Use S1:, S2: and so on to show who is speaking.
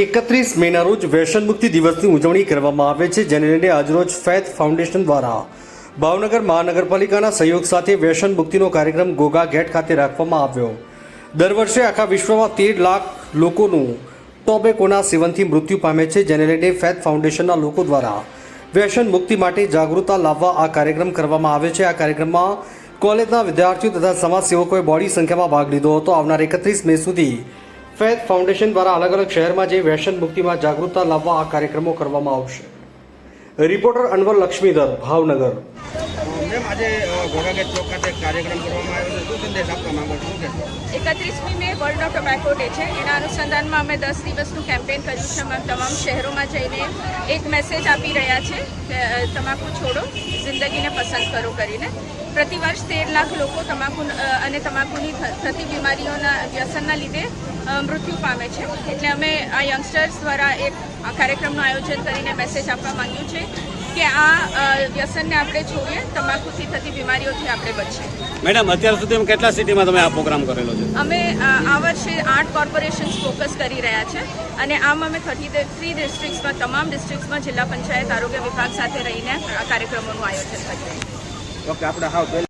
S1: એકત્રીસ મેના રોજ વ્યસન મુક્તિ દિવસની ઉજવણી કરવામાં આવે છે, જેને લઈને આજરોજ ફેથ ફાઉન્ડેશન દ્વારા ભાવનગર મહાનગરપાલિકાના સહયોગ સાથે વ્યસન મુક્તિનો કાર્યક્રમ ગોગા ગેટ ખાતે રાખવામાં આવ્યો. દર વર્ષે આખા વિશ્વમાં તેર લાખ લોકોનું ટોબેકોના સેવનથી મૃત્યુ પામે છે, જેને લઈને ફેથ ફાઉન્ડેશનના લોકો દ્વારા વ્યસન મુક્તિ માટે જાગૃતતા લાવવા આ કાર્યક્રમ કરવામાં આવે છે. આ કાર્યક્રમમાં કોલેજના વિદ્યાર્થીઓ તથા સમાજસેવકોએ બોડી સંખ્યામાં ભાગ લીધો હતો. આવનાર એકત્રીસ મે સુધી ફેથ ફાઉન્ડેશન દ્વારા અલગ અલગ શહેરમાં જે વ્યસન મુક્તિમાં જાગૃતતા લાવવા આ કાર્યક્રમો કરવામાં આવશે. રિપોર્ટર અનવર લક્ષ્મીધર, ભાવનગર.
S2: એકત્રીસમી મે વર્લ્ડ ઓફ ટોબેકો ડે છે. એના અનુસંધાનમાં અમે દસ દિવસનું કેમ્પેન કર્યું છે અમે તમામ શહેરોમાં જઈને એક મેસેજ આપી રહ્યા છે કે તમાકુ છોડો, જિંદગીને પસંદ કરો કરીને. પ્રતિવર્ષ તેર લાખ લોકો તમાકુ અને તમાકુની થતી બીમારીઓના વ્યસનના લીધે મૃત્યુ પામે છે. એટલે અમે આ યંગસ્ટર્સ દ્વારા એક કાર્યક્રમનું આયોજન કરીને મેસેજ આપવા માંગ્યું છે કે આ વ્યસનને આપણે છોડીએ તમાકુથી થતી બીમારીઓથી આપણે બચીએ.
S3: મેડમ અત્યાર સુધી કેટલા સિટીમાં તમે આ પ્રોગ્રામ કરેલો છે?
S2: અમે આ વર્ષે આઠ કોર્પોરેશન્સ ફોકસ કરી રહ્યા છે અને આમ અમે થર્ટી થ્રી ડિસ્ટ્રિક્ટ્સમાં તમામ ડિસ્ટ્રિક્ટ્સમાં જિલ્લા પંચાયત આરોગ્ય વિભાગ સાથે રહીને આ કાર્યક્રમોનું આયોજન કરી રહ્યા
S4: ઓકે આપણે પહેલા